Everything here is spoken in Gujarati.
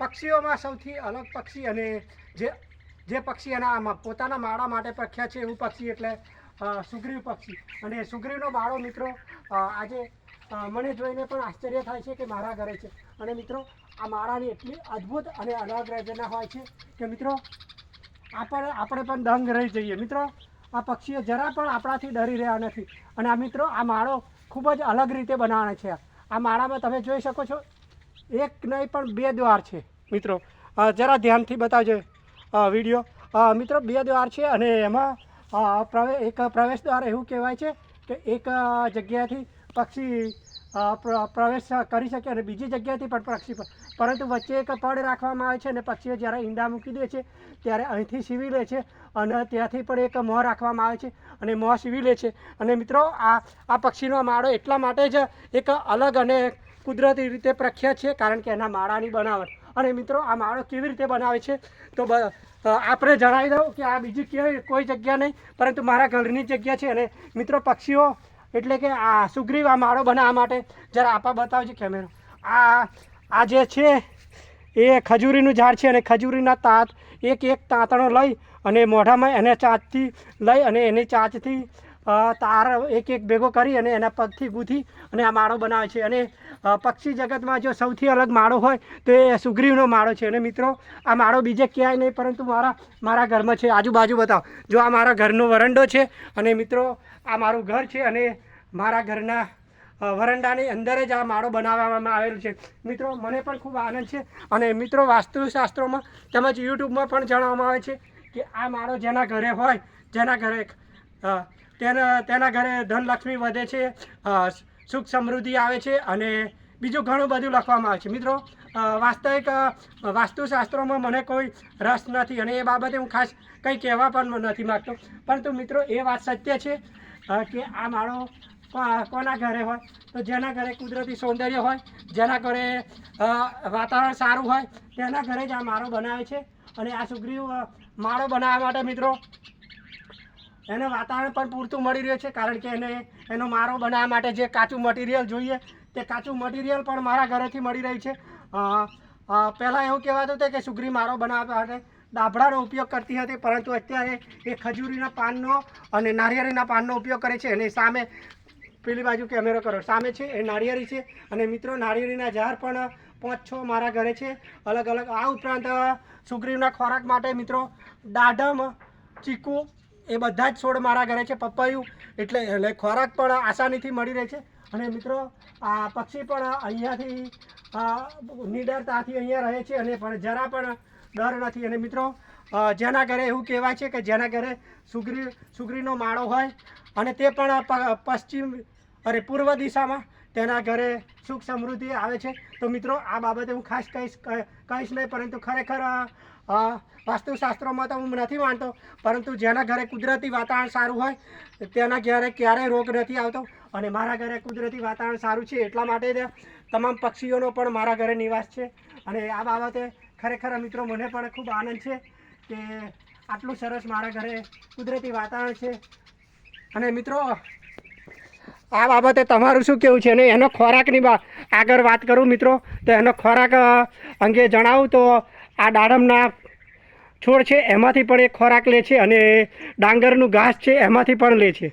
પક્ષીઓમાં સૌથી અલગ પક્ષી અને જે જે પક્ષી એના પોતાના માળા માટે પ્રખ્યાત છે એવું પક્ષી એટલે સુગ્રીવ પક્ષી. અને સુગ્રીવનો માળો મિત્રો આજે મને જોઈને પણ આશ્ચર્ય થાય છે કે મારા ઘરે છે. અને મિત્રો, આ માળાની એટલી અદ્ભુત અને અલગ રચના હોય છે કે મિત્રો, આપણે આપણે પણ દંગ રહી જઈએ. મિત્રો, આ પક્ષીઓ જરા પણ આપણાથી ડરી રહ્યા નથી. અને આ મિત્રો, આ માળો ખૂબ જ અલગ રીતે બનાવે છે. આ માળામાં તમે જોઈ શકો છો એક નહીં, પણ બે દ્વાર છે. મિત્રો જરા ધ્યાનથી બતાવજો વીડિયો. મિત્રો, બે દ્વાર છે અને એમાં પ્રવેશ પ્રવે, એક પ્રવેશ દ્વાર એવું કહેવાય છે કે એક જગ્યાથી પક્ષી પ્રવેશ કરી શકે અને બીજી જગ્યાએથી પણ પક્ષી પરંતુ વચ્ચે એક પડ રાખવામાં આવે છે અને પક્ષીઓ જ્યારે ઈંડા મૂકી દે છે, ત્યારે અહીંથી સીવી લે છે અને ત્યાંથી પણ એક મોં રાખવામાં આવે છે અને મોં સીવી લે છે. અને મિત્રો, આ આ પક્ષીનો માળો એટલા માટે જ એક અલગ અને કુદરતી રીતે પ્રખ્યાત છે, કારણ કે એના માળાની બનાવટ. અને મિત્રો, આ માળો કેવી રીતે બનાવે છે? તો આપણે જણાવી દઉં કે આ બીજી ક્યાંય કોઈ જગ્યા નહીં, પરંતુ મારા ઘરની જગ્યા છે. અને મિત્રો, પક્ષીઓ, એટલે કે આ સુગ્રીવ આ માળો બનાવવા માટે, જરા આપા બતાવજો કેમેરો. આ આ જે છે, એ ખજૂરીનું ઝાડ છે અને ખજૂરીના તાંત એક એક તાંતણો લઈ અને મોઢામાં એને ચાંચથી લઈ અને એની ચાંચથી તાર એક એક ભેગો કરી અને એના પગથી ગૂંથી અને આ માળો બનાવે છે. અને પક્ષી જગતમાં જો સૌથી અલગ માળો હોય, તો એ સુગ્રીવનો માળો છે. અને મિત્રો, આ માળો બીજે ક્યાંય નહીં, પરંતુ મારા મારા ઘરમાં છે. આજુબાજુ બતાવો. જો આ મારા ઘરનો વરંડો છે અને મિત્રો, આ મારું ઘર છે અને મારા ઘરના વરંડાની અંદર જ આ માળો બનાવવામાં આવેલું છે. મિત્રો, મને પણ ખૂબ આનંદ છે અને મિત્રો, વાસ્તુશાસ્ત્રોમાં તેમજ યુટ્યુબમાં પણ જણાવવામાં આવે છે કે આ માળો જેના ઘરે હોય, જેના ઘરે તેના તેના ઘરે ધનલક્ષ્મી વધે છે સુખ સમૃદ્ધિ આવે છે અને બીજું ઘણું બધું લખવામાં આવે છે. મિત્રો વાસ્તવિક વાસ્તુશાસ્ત્રોમાં મને કોઈ રસ નથી અને એ બાબતે હું ખાસ કંઈ કહેવા પણ નથી માગતો. પરંતુ મિત્રો, એ વાત સત્ય છે કે આ માળો કોના ઘરે હોય? તો જેના ઘરે કુદરતી સૌંદર્ય હોય, જેના ઘરે વાતાવરણ સારું હોય, તેના ઘરે જ આ માળો બનાવે છે. અને આ સુગ્રીવ માળો બનાવવા માટે મિત્રો એને વાતાવરણ પણ પૂરતું મળી રહ્યું છે, કારણ કે એને, એનો મારો બનાવવા માટે જે કાચું મટીરિયલ જોઈએ, તે કાચું મટીરિયલ પણ મારા ઘરેથી મળી રહ્યું છે. પહેલાં એવું કહેવાતું હતું કે સુગ્રી મારો બનાવવા માટે ડાભડાનો ઉપયોગ કરતી હતી, પરંતુ અત્યારે એ ખજૂરીના પાનનો અને નારિયેળીના પાનનો ઉપયોગ કરે છે. અને સામે પેલી બાજુ કેમેરો કરો. સામે છે, એ નાળિયેરી છે, અને મિત્રો નાળિયેરીના ઝાડ પણ પાંચ છ મારા ઘરે છે. અલગ અલગ, આ ઉપરાંત સુગ્રીવના ખોરાક માટે મિત્રો દાડમ ચીકુ એ બધા જ છોડ મારા ઘરે છે, પપૈયું, એટલે એટલે ખોરાક પણ આસાનીથી મળી રહે છે. અને મિત્રો, આ પક્ષી પણ અહીંયાથી નિડરતાથી અહીંયા રહે છે અને પણ જરા પણ ડર નથી. અને મિત્રો જેના ઘરે એવું કહેવાય છે કે જેના ઘરે સુગ્રી, સુગ્રીનો માળો હોય અને તે પણ પશ્ચિમ, અરે પૂર્વ દિશામાં તેના ઘરે સુખ સમૃદ્ધિ આવે છે. તો મિત્રો, આ બાબતે હું ખાસ કહીશ કહીશ નહીં, પરંતુ ખરેખર અ, વાસ્તુશાસ્ત્રોમાં તો હું નથી માનતો પરંતુ જેના ઘરે કુદરતી વાતાવરણ સારું હોય તેના ઘરે ક્યારેય રોગ નથી આવતો. અને મારા ઘરે કુદરતી વાતાવરણ સારું છે એટલા માટે તમામ પક્ષીઓનો પણ મારા ઘરે નિવાસ છે. અને આ બાબતે ખરેખર મિત્રો મને પણ ખૂબ આનંદ છે કે આટલું સરસ મારા ઘરે કુદરતી વાતાવરણ છે. અને મિત્રો આ બાબતે તમારું શું કેવું છે? અને એનો ખોરાકની આગળ વાત કરું મિત્રો તો એનો ખોરાક અંગે જણાવું તો આ દાડમના છોડ છે, એમાંથી પણ એ ખોરાક લે છે અને ડાંગરનું ઘાસ છે, એમાંથી પણ લે છે.